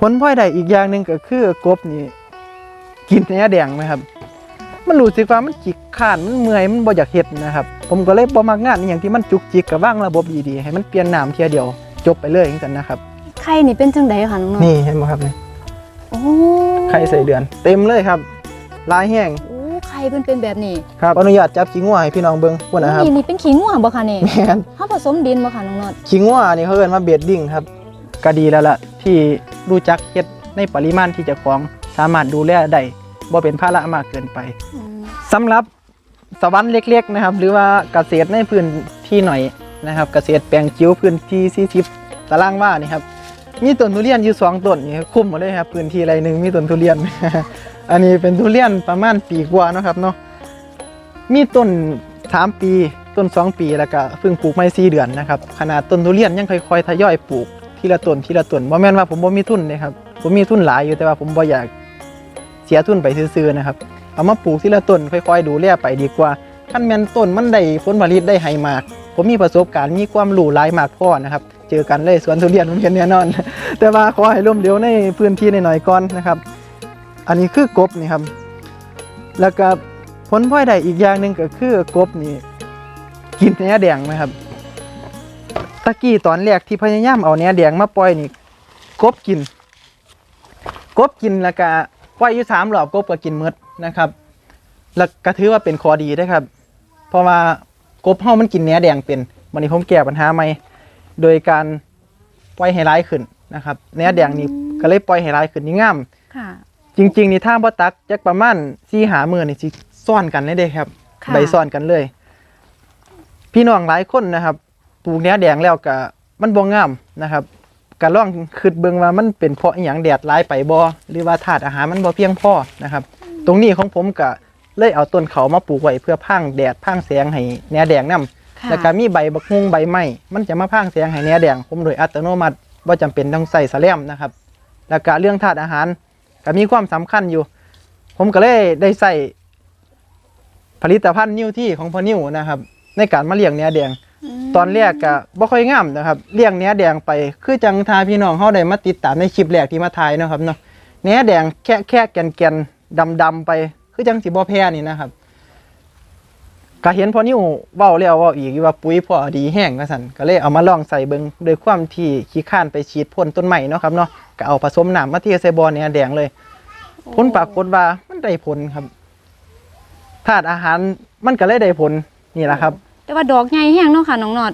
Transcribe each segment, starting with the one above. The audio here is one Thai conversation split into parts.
ผลพลอยได้อีกอย่างหนึ่งก็คือกบนี่กินเนื้อแดงนะครับ มันรู้สึกว่ามันจิกข้านมันเมื่อยมันบ่อยากเฮ็ดนะครับ ผมก็เลยบ่มักงานอหย่างที่มันจุกจิกกับว่างระบบดีๆให้มันเปลี่ยนน้ำเทียเดียว จบไปเลยจังซั่นนะครับไข่นี่เป็นจังไดคะน้องนนท์นี่เห็นบ่ครับนี่โอ้ไข่ใส่เดือน เต็มเลยครับลายแห้งโอ้ไข่เพิ่นเป็นแบบนี้ครับอนุญาตจับขี้งัวให้พี่น้องเบิ่งพุ่นนะครับนี่นี่เป็นขี้งัวบ่คะนี่แม่นเฮาผสมดินบ่คะน้องนนท์ขี้งัวนี่เขาเอิ้นว่าเบดดิ้งครับก็ดีแล้วล่ะที่ รู้จักเฮ็ดในปริมาณที่เจะของสามารถดูแลได้บ่เป็นภาระมากเกินไปอืมสำหรับสวรรค์เล็กๆนะครับ หรือว่าเกษตรในพื้นที่หน่อยนะครับ เกษตรแปลงจิ๋วพื้นที่40ตารางวานี่ครับมีต้นทุเรียนอยู่สองต้นนี่ครับคุ้มหมดเลยครับพื้นที่ไรหนึ่งมีต้นทุเรียน อันนี้เป็นทุเรียนประมาณปีกว่าเนาะครับเนาะมีต้นสามปีต้นสองปีแล้วก็เพิ่งปลูกไม่สี่เดือนนะครับขนาดต้นทุเรียนยังค่อยๆทยอยปลูก ทีละต้นทีละต้นบ่แม่นว่าผมบ่มีทุนเลยครับผมมีทุนหลายอยู่แต่ว่าผมบ่อยากเสียทุนไปซื้อๆนะครับเอามาปลูกทีละต้นค่อยๆดูแลไปดีกว่าขั้นแม่นต้นมันได้ผลผลิตได้ให้มาก ผมมีประสบการณ์มีความรู้หลายมากพอนะครับ เจอกันเลยสวนทุเรียนผมเห็นแน่นอน แต่ว่าขอให้ร่มเดียวในพื้นที่หน่อยๆก่อนนะครับ อันนี้คือกบนี่ครับ แล้วก็ผลพลอยได้อีกอย่างหนึ่งก็คือกบนี่กินเนื้อแดงนะครับ ตะกี้ตอนแรกที่พยายามเอาเนื้อแดงมาปล่อยนี่กบกิน กบกินแล้วก็ปล่อยอยู่สามรอบกบก็กินหมดนะครับ แล้วก็ถือว่าเป็นข้อดีนะครับ เพราะว่ากบเฮามันกินเนื้อแดงเป็นวันนี้ผมแก้ปัญหาใหม่โดยการปล่อยให้ร้ายขึ้นนะครับเนื้อแดงนี่ก็เลยปล่อยให้ร้ายขึ้นนี่งามค่ะจริง ๆ นี่ถ้าบ่ตักจักประมาณสี่หามือนี่สิซ่อนกันเลยเด้ครับค่ะใบซ่อนกันเลย พี่น้องหลายคนนะครับ ปลูกเนื้อแดงแล้วก็มันบ่งามนะครับก็ลองคิดเบิ่งว่ามันเป็นเพราะอหย่างแดดหลายไปบ่หรือว่าธาตุอาหารมันบ่เพียงพอนะครับ ตรงนี้ของผมก็เลยเอาต้นเขามาปลูกไว้เพื่อพังแดดพังแสงให้เนื้อแดงนํค่ะ แล้วก็มีใบบักฮุงใบไม้มันจะมาพังแสงให้เนื้อแดง ผมโดยอัตโนมัติว่าจำเป็นต้องใส่สแลมนะครับ แล้วก็เรื่องธาตุอาหารก็มีความสำคัญอยู่ ผมก็เลยได้ใส่ผลิตภัณฑ์นิ้วที่ของพ่อนิ้วนะครับ ในการมาเลี้ยงเนื้อแดงม ตอนแรกก็บ่ค่อยงามนะครับเลี้ยงเนื้อแดงไป คือจังทาพี่น้องเฮาได้มาติดตามในคลิปแรกที่มาถ่ายเนาะครับเนาะเนื้อแดงแค่แค่แกนแกนดำดำๆไปคือจังสิบ่แพ้นี่นะครับก็เห็นพอนิ้วเว้าแล้วเว้าอีกว่าปุ๋ยพอดีแห้งว่าซั่นก็เลยเอามาลองใส่เบิ่งโดยความที่ขี้ข้านไปฉีดพ่นต้นใหม่เนาะครับเนาะก็เอาผสมน้ำมาเทใส่บ่อเนื้อแดงเลย ผลปรากฏว่ามันได้ผลครับธาตุอาหารมันก็เลยได้ผลนี่แหละครับ แต่ว่าดอกใหญ่แห้งเนาะค่ะน้องนอด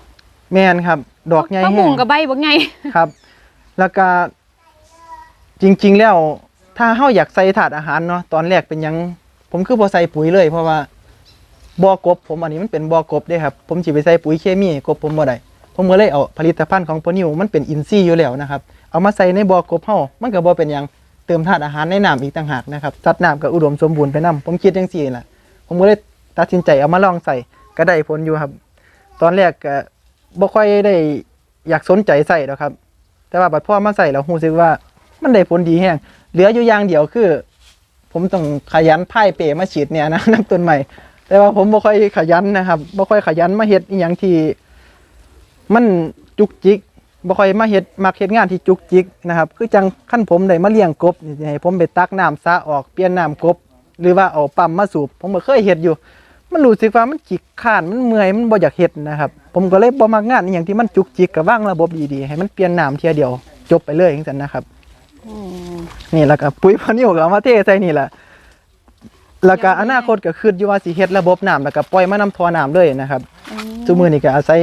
แมนครับ ดอกใหญ่ผักแห้บุ้งงกับใบบักใหญ่ครับ แล้วก็จริง ๆ แล้วถ้าเฮาอยากใส่ถาดอาหารเนาะตอนแรกเป็นหยัง ผมคือบ่ใส่ปุ๋ยเลย เพราะว่าบ่อกบ ผมอันนี้มันเป็นบ่อกบเด้ครับ ผมสิไปใส่ปุ๋ยเคมีให้กบผมบ่ได้ผมก็เลยเอาผลิตภัณฑ์ของปนิวมันเป็นอินทรีย์อยู่แล้วนะครับ เอามาใส่ในบ่อกบเฮามันก็บ่เป็นหยังเติมธาตุอาหารในน้ำอีกต่างหากนะครับสัตว์น้ำก็อุดมสมบูรณ์ไปนํผมคิดจังซี่ล่ะผมก็เลยตัดสินใจเอามาลองใส่ ก็ได้ผลอยู่ครับ ตอนแรกก็บ่ค่อยได้อยากสนใจใส่หรอกครับ แต่ว่าบัดพ่อมาใส่แล้วรู้สึกว่ามันได้ผลดีแฮงเหลืออยู่อย่างเดียวคือ ผมต้องขยันพ่ายเปมาฉีดเนี่ยนะน้ำต้นใหม่ แต่ว่าผมบ่ค่อยขยันนะครับบ่ค่อยขยันมาเฮ็ดอีหยังที่ มันจุกจิกบ่ค่อยมาเฮ็ดมักเฮ็ดงานที่จุกจิกนะครับ คือจังขั้นผมได้มาเลี้ยงกบนี่ให้ผมไปตักน้ำสะออกเปลี่ยนน้ำกบ หรือว่าเอาปั๊มมาสูบ ผมก็เคยเฮ็ดอยู่ มันรู้สึกว่ามันจิกข้านมันเมื่อยมันบ่อยากเฮ็ดนะครับ ผมก็เลยบ่มักงานอหย่างที่มันจุกจิกกับวางระบบดีๆให้มันเปลี่ยนน้ำเทียเดียวจบไปเลยจังซั่นนะครับอืมนี่แล้วก็ปุ๋ยพันอยู่ก็เอามาเทใส่นี่แหละแล้วก็อนาคตก็คืออยู่ว่าสิเฮ็ดระบบน้ำแล้วก็ปล่อยมานำท่อน้ำเลยนะครับซุมื้อนี้ก็อาศัย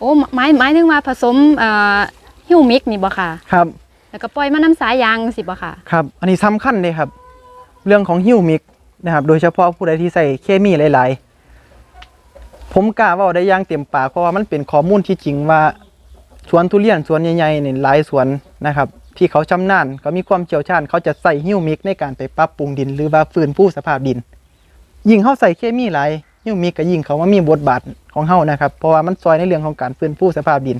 โอ้หมายหมายถึงว่าผสมเอ่อฮิวมิกนี่บ่ค่ะ ครับ แล้วก็ปล่อยมาน้ำสายยางสิบ่ค่ะ ครับ อันนี้สำคัญเลยครับ เรื่องของฮิวมิก นะครับ โดยเฉพาะผู้ใดที่ใส่เคมีหลาย ๆ ผมกล้าว่าได้ย่างเต็มปากเพราะว่ามันเป็นข้อมูลที่จริงว่าสวนทุเรียนสวนใหญ่ๆเนี่หลายสวนนะครับ ที่เขาชำนาญเขามีความเชี่ยวชาญเขาจะใส่ฮิวมิกในการไปปรับปรุงดิน หรือว่าฟื้นฟูสภาพดิน ยิ่งเขาใส่เคมีหลายฮิวมิกก็ยิ่งเขาว่ามีบทบาทของเฮานะครับ เพราะว่ามันซอยในเรื่องของการฟื้นฟูสภาพดิน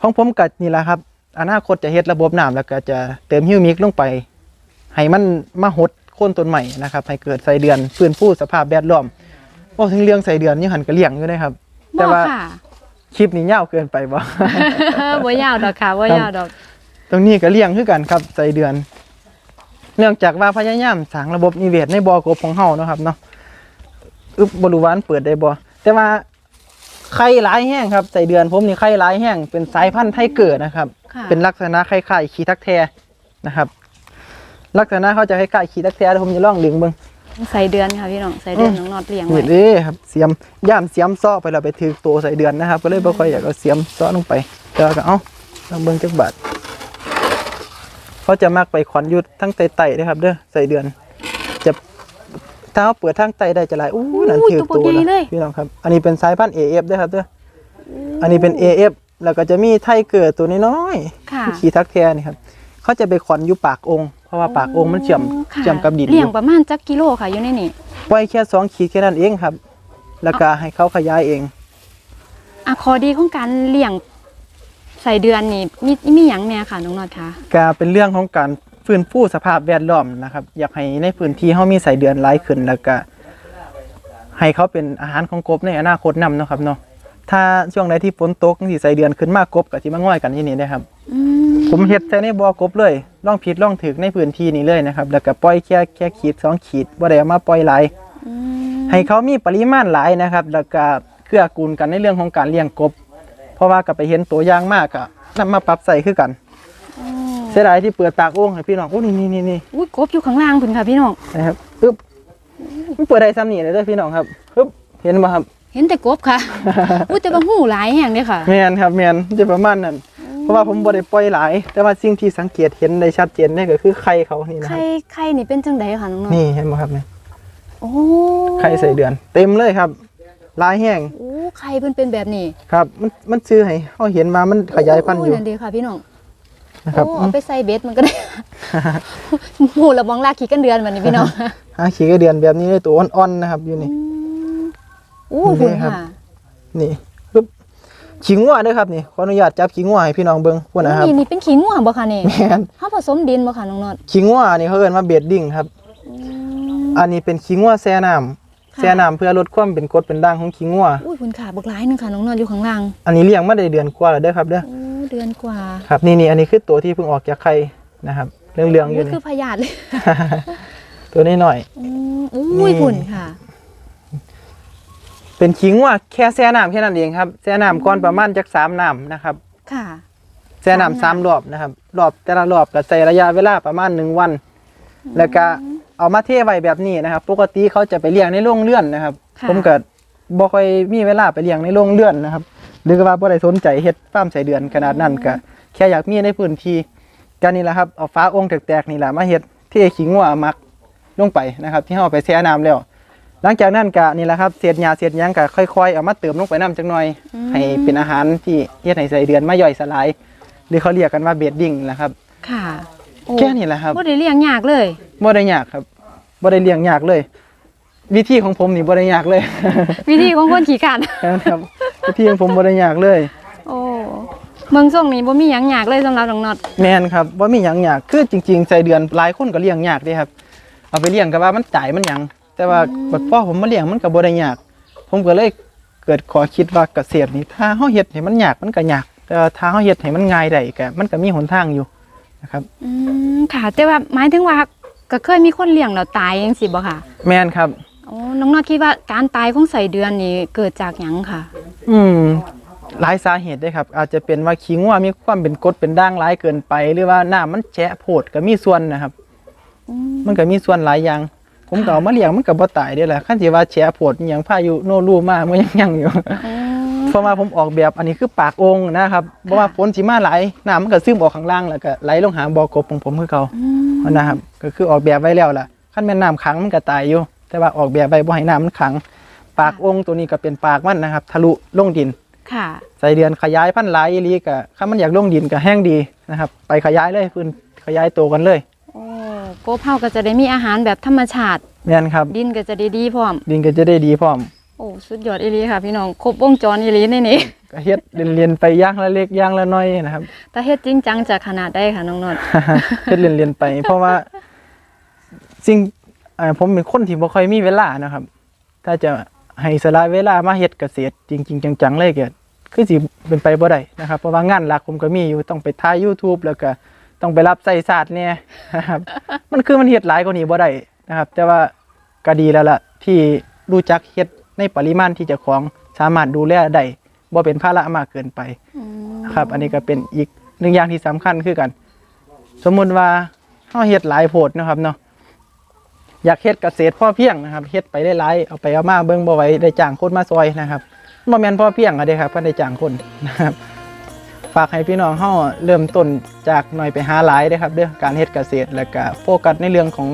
ของผมก็นี่แหละครับอนาคตจะเฮ็ดระบบน้ำแล้วก็จะเติมฮิวมิกลงไปให้มันมาหด โค่นต้นใหม่นะครับให้เกิดไส้เดือนฟื้นฟูสภาพแวดล้อมบอกถึงเรื่องไส้เดือนยังหันกระเลี่ยงอยู่นะครับ แต่บ่ว่าค่ะคลิปนี้ยาวเกินไปบ่บ่ยาวดอกค่ะบ่ยาวดอก ตรงนี้ก็เลี้ยงคือกันครับใส่เดือน เนื่องจากว่าพยายามสร้างระบบนิเวศในบ่อกบของเฮาเนาะครับเนาะอึบบริวารเปิดได้บ่แต่ว่าไข่หลายแห้งครับใส่เดือนผมนี่ไข่หลายแห้งเป็นสายพันธุ์ไทเกิดนะครับค่ะเป็นลักษณะคล้ายๆขีทักแทนะครับ ลักษณะเขาจะคล้ายๆขีทักแทแล้วผมจะลองเลี้ยงเบิ่งใส่เดือนค่ะพี่น้องใส่เดือนน้องนอดเลี้ยงนี่ไว้เด้ครับเสียมย่านเสียมซ้อไปแล้วไปถือตัวใส่เดือนนะครับ ก็เลยบ่ค่อยอยากเอาเสียมซ้อลงไปแต่ว่าก็เอ้าลองเบิ่งจักบาทเขาจะมักไปขอนยุดทั้งไต่ๆนะครับ เด้อใส่เดือน จะถ้าเขาเปิดทางไต่ได้จะหลายอู้นั่นถือตัวแล้วพี่น้องครับ อันนี้เป็นสายพันธุ์ AF เด้อครับเด้ออันนี้เป็น AF แล้วก็จะมีไทเกิดตัวน้อยค่ะๆขีทักแทนี่ครับเขาจะไปขอนอยู่ปากองค์เพ ราะว่าปากองค์มันเชื่อมค่ะเชื่อมกับดินอเลี้ยงยู่ประมาณจักกิโลค่ะอยู่ในนี่ปล่อยแค่สองขีดแค่นั้นเองครับ แล้วก็ให้เขาขยายเอง อะข้อดีของการเลี้ยงใส่เดือนนี่มีมีหยังแน่ค่ะน้องนอดคะก็เป็นเรื่องของการฟื้นฟูสภาพแวดล้อมนะครับ อยากให้ในพื้นที่เขามีใส่เดือนหลายขึ้นแล้วก็ให้เขาเป็นอาหารของกบในอนาคตนำเนาะครับเนาะถ้าช่วงใดที่ฝนตกที่ใส่เดือนขึ้นมากบกับที่มาง่อยกันที่นี่นะครับ อืม ผมเฮ็ดใส่ในบ่อกบเลยล่องผิดล่องถึกในพื้นที่นี้เลยนะครับ แล้วก็ปล่อยแค่แค่ขีดสองขีดบ่ได้เอามาปล่อยหลายอืมให้เขามีปริมาณหลายนะครับ แล้วก็เกื้อกูลกันในเรื่องของการเลี้ยงกบ เพราะว่าก็ไปเห็นตัวอย่างมากอะนำมาปรับใส่คือกันอ๋อเสียดายที่เปิดปากโอ่งให้พี่น้องโอ้นี่นี่นี่นี่อุ้ยกบอยู่ข้างล่างพุ่นค่ะพี่น้องนะครับปึ๊บมันเปิดได้ซ้ำนี่เลยเด้อพี่น้องครับปึ๊บเห็นไหมครับเห็นแต่กบค่ะอุ้ยแต่ว่าหูหลายแห่งเลยค่ะแมนครับแมนจะประมาณนั้น เพราะว่าผมบ่ได้ปล่อยหลาย แต่ว่าสิ่งที่สังเกตเห็นได้ชัดเจนนี่ก็คือไข่เขานี่นะคไข่รับไข่นี่เป็นจังไดค่ะน้องนอดนี่เห็นไหมครับเนี่ยโอ้ไข่ใส่เดือน เต็มเลยครับหลายแห้งโอ้ไข่เพิ่นเป็นแบบนี้ครับมันมันซื้อให้เขาเห็นมามันขยายพันธุ์อยู่โนั่นดีค่ะพี่น้องนะครับโอ้เอาไปใส่เบ็ดมันก็ได้ หมูระบองลากขี้กันเดือนวันนี้พี่น้องหาขี้กระเดือนแบบนี้เลยตัวอ่อนๆนะครับอยู่นี่โอ้นี่คุณครับ ค่ะนี่ปึ๊บ ขิงงัวเด้วยครับนี่ขออนุญาตจับขิงงัวให้พี่น้องเบิ่งพุ่นนะครับนี่นี่เป็นขี้ง่วงบ่ค่ะนี่แม่นเฮาผสมดินบ่ค่ะน้องนอดขิงงัวนี่เขาเอิ้นว่าเบดดิ้งครับอืมอันนี้เป็นขิงงัวแช่น้ำค่ะแช่น้ำเพื่อลดความเป็นกรดเป็นด่างของขิงงัวอุ้ยคุณค่ะบักหลายหนึงค่ะน้องนอดอยู่ข้างล่าง อันนี้เลี้ยงมาได้เดือนกว่าแล้วเด้อครับเด้อโอ้เดือนกว่า ครับนี่นี่อันนี้คือตัวที่เพิ่งออกจากไข่นะครับเรื่องๆอโอ้ยู่ยนี่คือพยาธิเลยตัวนี้หน่อยอืมอุ้ยนี่คุณค่ะ เป็นขิงงัวแค่แช่น้ำแค่นั้นเองครับแช่น้ำก่อนประมาณจักสามน้ำนะครับ ค่ะ แช่น้ำสามรอบนะครับ รอบแต่ละรอบก็ใส่ระยะเวลาประมาณหนึ่งวัน แล้วก็เอามาเทไว้แบบนี้นะครับ ปกติเขาจะไปเลี้ยงในโรงเรือนนะครับ ค่ะ ผมก็บ่ค่อยมีเวลาไปเลี้ยงในโรงเรือนนะครับ หรือว่าบ่ได้สนใจเฮ็ดฟาร์มใส่เดือนขนาดนั้นก็แค่อยากมีในพื้นที่กันนี่แหละครับเอาฟ้าองค์แตกๆนี่แหละมาเฮ็ดเทขิงงัวมักลงไปนะครับ ที่เฮาเอาไปแช่น้ำแล้ว หลังจากนั้นก็นี่แหละครับเศษหญ้าเศษหยังก็ค่อยๆเอามาเติมลงไปน้ำจักหน่อยอืมให้เป็นอาหารที่เฮ็ดให้ใส่เดือนมาย่อยสลาย หรือเขาเรียกกันว่าเบดดิ้งนะครับ ค่ะโอ้แค่นี้แหละครับบ่ได้เลี้ยงยากเลยบ่ได้ยากครับบ่ได้เลี้ยงยากเลย วิธีของผมนี่บ่ได้ยากเลย วิธีของคนขี้ขลาดครับวิธีของผมบ่ได้ยากเลย โอ้เมืองส่งนี้บ่มีหยังยากเลยสำหรับน้องนอดแม่นครับบ่มีหยังยากคือจริงๆใส่เดือนหลายคนก็เลี้ยงยากเด้ครับ เอาไปเลี้ยงก็ว่ามันจ่ายมันหยัง แต่ว่าบัดพ่อผมมาเลี้ยงมันก็บ่ได้ยาก ผมก็เลยเกิดขอคิดว่าเกษตรนี่ถ้าเฮาเฮ็ดให้มันยากมันก็ยาก แต่ว่าถ้าเฮาเฮ็ดให้มันง่ายได้ก็มันก็มีหนทางอยู่นะครับอืมค่ะ แต่ว่าหมายถึงว่าก็เคยมีคนเลี้ยงแล้วตายจังซี่บ่ค่ะ แม่นครับโอ้น้องนอดคิดว่าการตายของใส่เดือนนี่เกิดจากหยังค่ะ อืมหลายสาเหตุเด้ครับ อาจจะเป็นว่าขิงว่ามีความเป็นกรดเป็นด่างหลายเกินไป หรือว่าน้ำมันแฉะโพดก็มีส่วนนะครับอืมมันก็มีส่วนหลายอย่าง ผมก็เอามาเลี้ยงมันก็บ่ตายเด้แหละคันสิว่าแฉะโพดอหย่างพายุโนรูมามันยังยังอยู่อ๋อเพราะว่าผมออกแบบอันนี้คือปากองค์นะครับเพราะว่าฝนสิมาไหลายน้ำมันก็ซึมออกข้างล่างแล้วก็ไหลลงหาบ่อกบของผมคือเก่าอืมนะครับ ก็คือออกแบบไว้แล้วล่ะคันแม่นน้ำขังมันก็ตายอยู่ แต่ว่าออกแบบไว้บ่ให้น้ำมันขัง ปากองค์ตัวนี้ก็เป็นปากมันนะครับ ทะลุลงดินค่ะ ใส่เดือนขยายพันธุ์หลายอีหลีก็ถ้ามันอยากลงดินก็แห้งดีนะครับ ไปขยายเลยพื้นขยายตัวกันเลยโอ้ กบเฮาก็จะได้มีอาหารแบบธรรมชาติ แม่นครับ ดินก็จะได้ดีพร้อม ดินก็จะได้ดีพร้อม โอ้สุดยอดอีหลีค่ะ พี่น้องครบวงจรอีหลีในนี้ก็เฮ็ดเรียนๆไปอย่างละเล็กอย่างละน้อยนะครับ แต่เฮ็ดจริงจังจะขนาดได้ค่ะน้องนอดเฮ็ดเรียนๆไป เพราะว่า สิ่งเอ่อผมเป็นคนที่บ่ค่อยมีเวลานะครับ ถ้าจะให้สละเวลามาเฮ็ดเกษตรจริง ๆ จังๆเลยก็คือสิเป็นไปบ่ได้นะครับ เพราะว่างานหลักผมก็มีอยู่ต้องไปถ่าย YouTube แล้วก็ ต้องไปรับใส่ศาสตร์เนี่ยนะครับ มันคือมันเฮ็ดหลายกว่านี้บ่ได้นะครับ แต่ว่าก็ดีแล้วล่ะที่รู้จักเฮ็ดในปริมาณที่เจ้าของสามารถดูแลได้บ่เป็นภาระมากเกินไปอืมนะครับ อันนี้ก็เป็นอีกหนึ่งอย่างที่สำคัญคือกัน สมมุติว่าเฮาเฮ็ดหลายโพดเนาะครับเนาะอยากเฮ็ดเกษตรพ่อเพียงนะครับเฮ็ดไปได้หลายเอาไปเอามาเบิ่งบ่ไหวได้จ้างคนมาซอยนะครับบ่แม่นพ่อเพียงอะเด้ครับเพิ่นได้จ้างคนนะครับ ฝากให้พี่น้องเฮาเริ่มต้นจากหน่อยไปหาหลายเด้ครับเด้อการเฮ็ดเกษตร แล้วก็โฟกัสในเรื่องของ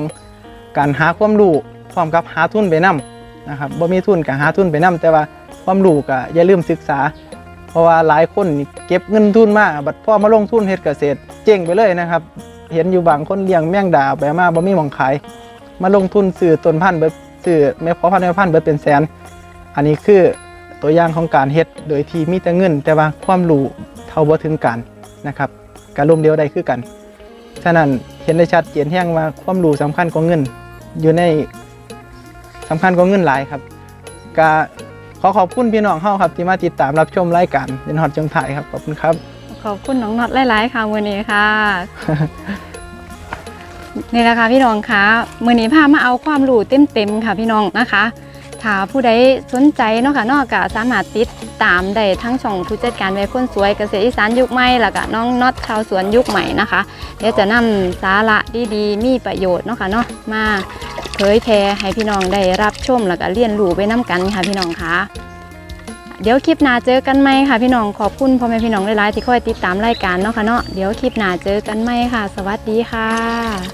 การหาความรู้พร้อมกับหาทุนไปนํนะครับบ่มีทุนก็หาทุนไปนํแต่ว่าความรู้ก็อย่าลืมศึกษา เพราะว่าหลายคนเก็บเงินทุนมาบัดพอมาลงทุนเฮ็ดเกษตร เจ๊งไปเลยนะครับ เห็นอยู่บางคนเลี้ยงแมงดาไปมาบ่มีหม่องขาย มาลงทุนซื้อต้นพันธุ์เบิดซื้อแม่พอพันธุ์แม่พันธุ์เบิดเป็นแสน อันนี้คือตัวอย่างของการเฮ็ดโดยที่มีแต่เงิน แต่ว่าความรู้ เท่าบ่ถึงการนะครับการลมเดียวใดคือกัน ฉะนั้นเห็นได้ชัดเจนแห้งว่าความรู้สำคัญกว่าเงิน อยู่ในสำคัญกว่าเงินหลายครับก็ขอขอบคุณพี่น้องเฮาครับที่มาติดตามรับชมรายการเดินฮอดจงถ่ายครับขอบคุณครับ ขอบคุณน้องน็อตหลายๆค่ะมือนี้ค่ะนี่แหละค่ะพี่น้องคะมือนี้พามาเอาความรู้เต็มๆค่ะพี่น้องนะคะ ถ้าผู้ใดสนใจเนาะค่ะเนอกจากสามารถติดตามได้ทั้งช่องผู้จัดการไว้คนสวยเกษตรอีสานยุคใหม่แล้วก็น้องน็อตชาวสวนยุคใหม่นะคะ เดี๋ยวจะนำสาระดีๆ มีประโยชน์เนาะค่ะเนาะมาเผยแพร่ให้พี่น้องได้รับชมแล้วก็เรียนรู้ไปน้กันค่ะพี่น้องคะเดี๋ยวคลิปหน้าเจอกันไหมค่ะพี่น้องขอบคุณพ่อแม่พี่น้องหลายๆที่คอยติดตามรายการเนาะค่ะเนาะเดี๋ยวคลิปหน้าเจอกันไหมค่ะ สวัสดีค่ะ